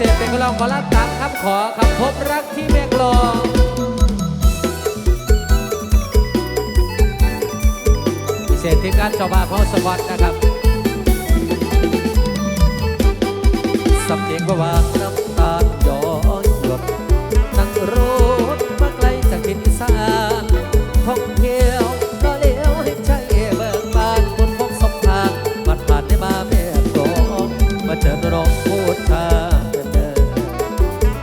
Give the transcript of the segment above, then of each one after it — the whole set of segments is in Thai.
เศษเป็นกลองขอรับตามครับขอคำพบรักที่แม่กลองพิเศษทีมงานชาวบ้านเขาสวัสดนะครับสับเสียงว่า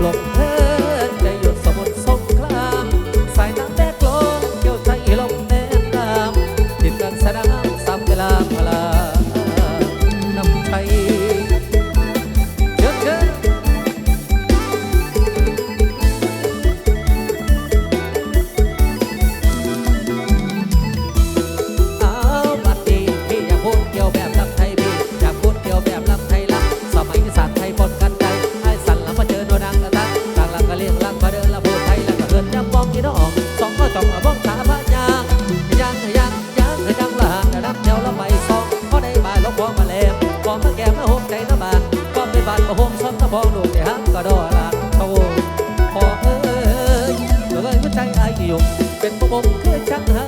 六 ต้องบ้องขาพระยางยางยังยางยางละหางรับแถวละไปซองพอได้มาแล้วพอมาแล้วพอมาแก้มาหกใจน้ำบานก็ไม่บานมาหงซ้อนตะพองดูในหางก็ดอละโองพอเอ้ยเอ้ยหัวใจอายุเป็นประมงคือชักหา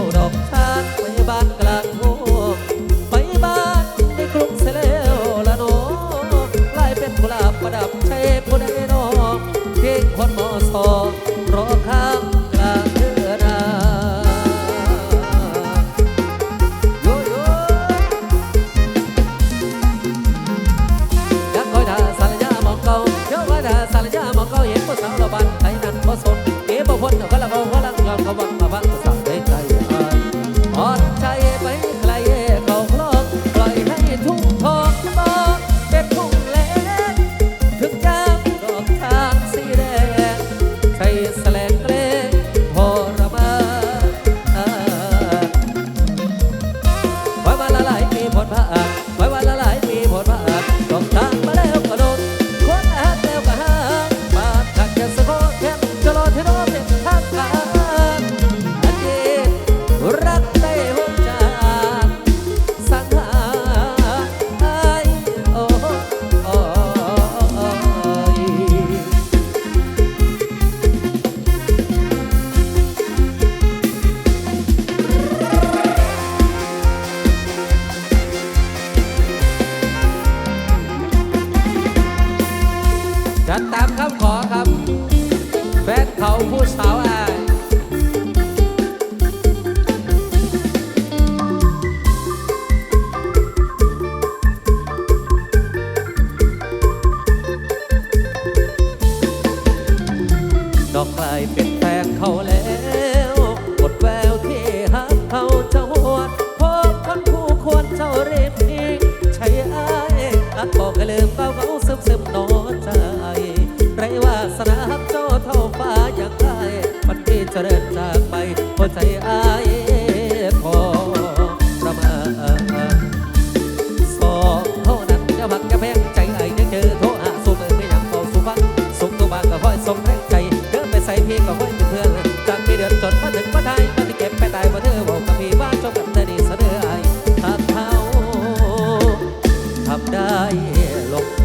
float up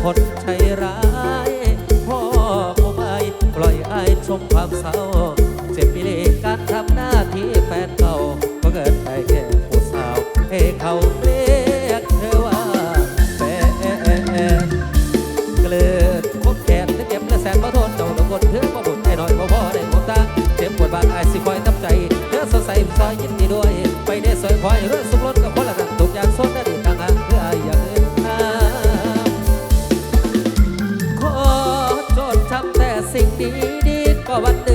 คน வந்து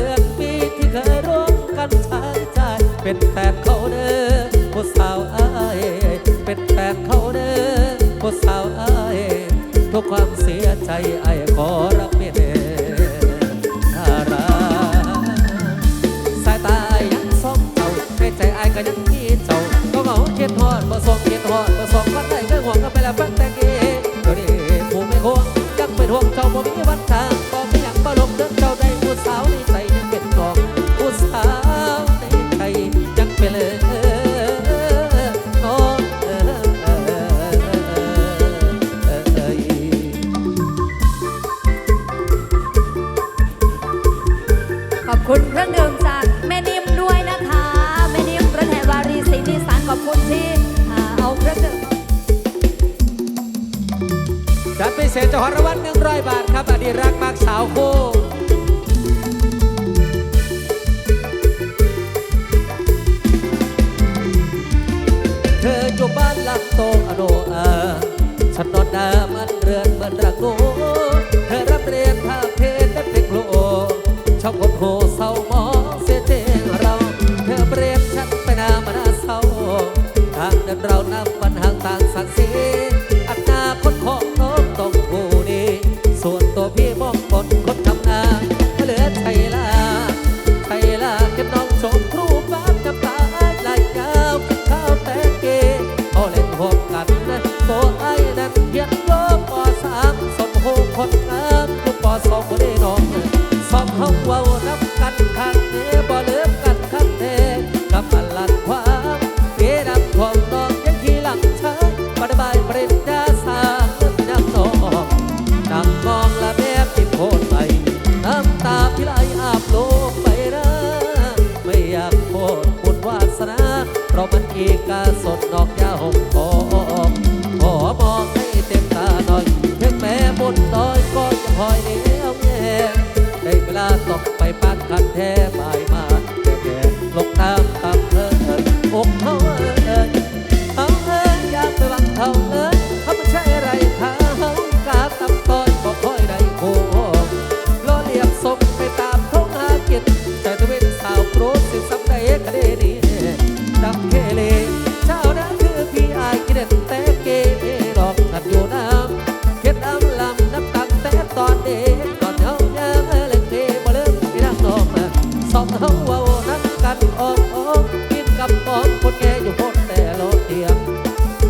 กับปองคนแก่อยู่พ้นแต่รถเตียง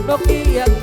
นกเกียง